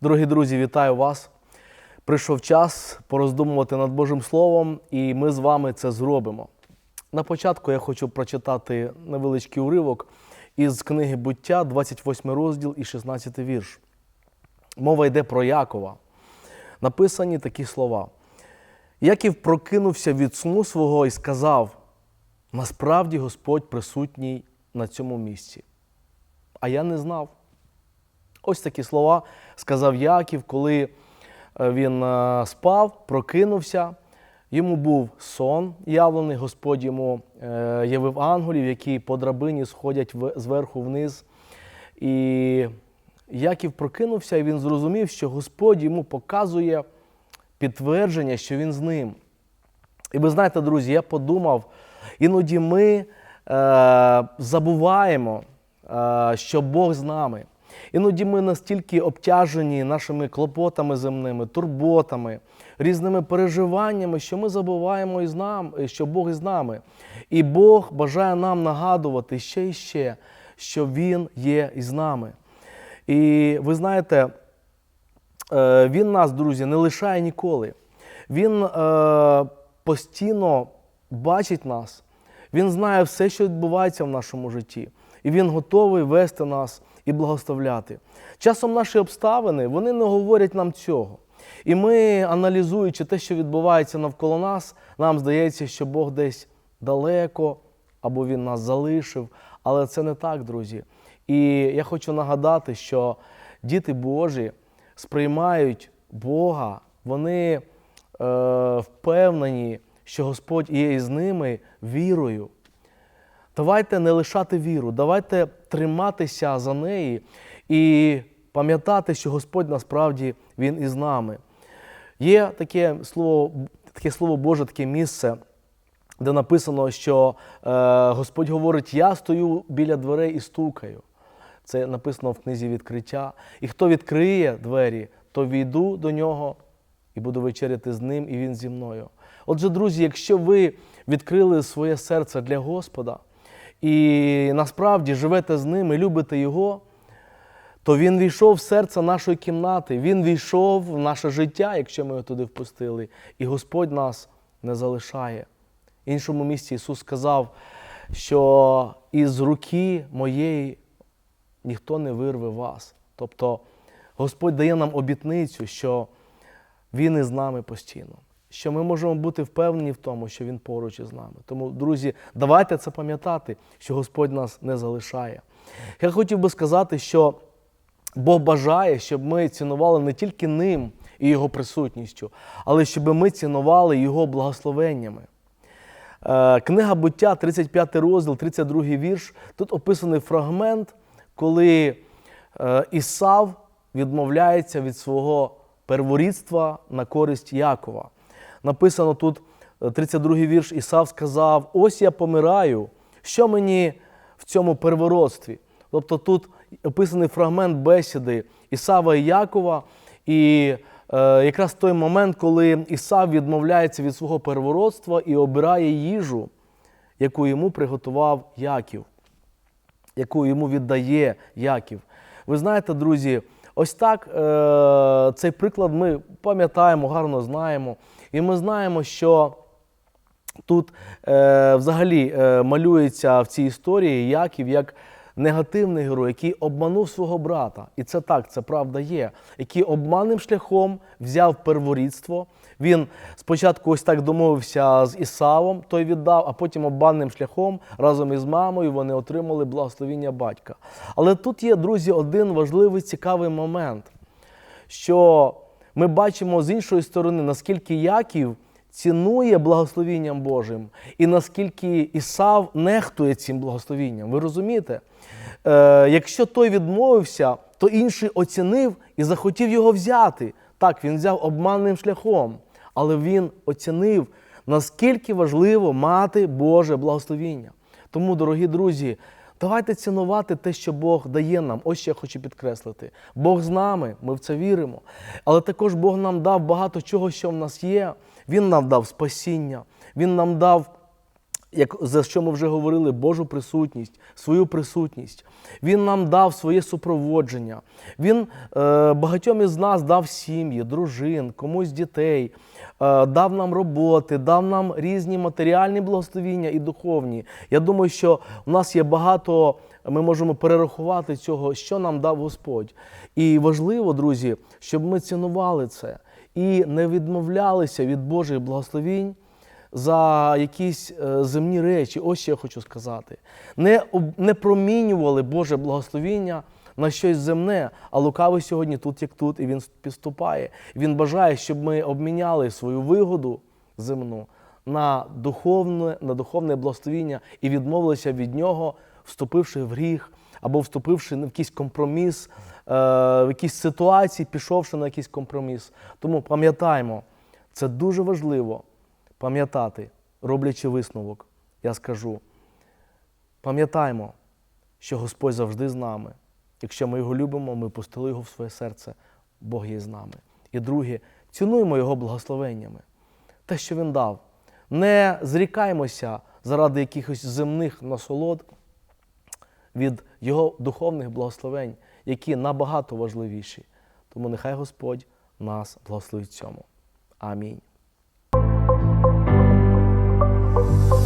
Дорогі друзі, вітаю вас! Прийшов час пороздумувати над Божим Словом, і ми з вами це зробимо. На початку я хочу прочитати невеличкий уривок із книги Буття, 28 розділ і 16 вірш. Мова йде про Якова. Написані такі слова. Яків прокинувся від сну свого і сказав: насправді Господь присутній на цьому місці. А я не знав. Ось такі слова сказав Яків, коли е, він е, спав, прокинувся. Йому був сон явлений, Господь йому е, явив ангелів, які по драбині сходять зверху вниз. І Яків прокинувся, і він зрозумів, що Господь йому показує підтвердження, що він з ним. І ви знаєте, друзі, я подумав, іноді ми е, забуваємо, е, що Бог з нами. Іноді ми настільки обтяжені нашими клопотами земними, турботами, різними переживаннями, що ми забуваємо із нам, що Бог із нами. І Бог бажає нам нагадувати ще і ще, що Він є із нами. І ви знаєте, Е, Він нас, друзі, не лишає ніколи. Він е, постійно бачить нас, він знає все, що відбувається в нашому житті, і він готовий вести нас і благословляти. Часом наші обставини вони не говорять нам цього. І ми, аналізуючи те, що відбувається навколо нас, нам здається, що Бог десь далеко або Він нас залишив. Але це не так, друзі. І я хочу нагадати, що діти Божі сприймають Бога, вони е, впевнені, що Господь є із ними вірою. Давайте не лишати віру, давайте триматися за неї і пам'ятати, що Господь насправді Він із нами. Є таке слово, таке слово Боже, таке місце, де написано, що е, Господь говорить: Я стою біля дверей і стукаю. Це написано в книзі відкриття. І хто відкриє двері, то війду до нього і буду вечеряти з ним, і він зі мною. Отже, друзі, якщо ви відкрили своє серце для Господа і насправді живете з ним і любите Його, то Він війшов в серце нашої кімнати, Він війшов в наше життя, якщо ми його туди впустили, і Господь нас не залишає. В іншому місці Ісус сказав, що із руки моєї ніхто не вирве вас. Тобто Господь дає нам обітницю, що Він із нами постійно, що ми можемо бути впевнені в тому, що Він поруч із нами. Тому, друзі, давайте це пам'ятати, що Господь нас не залишає. Я хотів би сказати, що Бог бажає, щоб ми цінували не тільки ним і Його присутністю, але щоб ми цінували Його благословеннями. Е, Книга буття, 35 розділ, 32 вірш. Тут описаний фрагмент, коли е, Ісав відмовляється від свого перворідства на користь Якова. Написано тут е, 32 вірш, Ісав сказав: Ось я помираю, що мені в цьому первородстві? Тобто тут описаний фрагмент бесіди Ісава і Якова, і е, якраз той момент, коли Ісав відмовляється від свого первородства і обирає їжу, яку йому приготував Яків, яку йому віддає Яків. Ви знаєте, друзі, ось так е, цей приклад ми пам'ятаємо, гарно знаємо. І ми знаємо, що тут е, взагалі е, малюється в цій історії Яків як негативний герой, який обманув свого брата. І це так, це правда є, який обманним шляхом взяв перворідство. Він спочатку ось так домовився з Ісавом, той віддав, а потім обманним шляхом разом із мамою вони отримали благословіння батька. Але тут є, друзі, один важливий цікавий момент, що ми бачимо з іншої сторони, наскільки Яків цінує благословінням Божим, і наскільки Ісав нехтує цим благословінням. Ви розумієте? Е, якщо той відмовився, то інший оцінив і захотів його взяти. Так, він взяв обманним шляхом, але він оцінив, наскільки важливо мати Боже благословіння. Тому, дорогі друзі, давайте цінувати те, що Бог дає нам. Ось що я хочу підкреслити. Бог з нами, ми в це віримо. Але також Бог нам дав багато чого, що в нас є. Він нам дав спасіння, Він нам дав як за що ми вже говорили, Божу присутність, свою присутність. Він нам дав своє супроводження. Він е, багатьом із нас дав сім'ї, дружин, комусь дітей, е, дав нам роботи, дав нам різні матеріальні благословіння і духовні. Я думаю, що у нас є багато, ми можемо перерахувати цього, що нам дав Господь. І важливо, друзі, щоб ми цінували це і не відмовлялися від Божих благословінь за якісь е, земні речі. Ось що я хочу сказати. Не, не промінювали Боже благословіння на щось земне, а лукавий сьогодні тут, як тут, і він підступає. Він бажає, щоб ми обміняли свою вигоду земну на духовне, на духовне благословіння і відмовилися від нього, вступивши в гріх або вступивши в якийсь компроміс, е, в якійсь ситуації, пішовши на якийсь компроміс. Тому пам'ятаємо, це дуже важливо пам'ятати, роблячи висновок, я скажу. Пам'ятаймо, що Господь завжди з нами. Якщо ми його любимо, ми пустили його в своє серце, Бог є з нами. І друге, цінуємо Його благословеннями. Те, що Він дав. Не зрікаємося заради якихось земних насолод від Його духовних благословень, які набагато важливіші. Тому нехай Господь нас благословить цьому. Амінь. Thank you.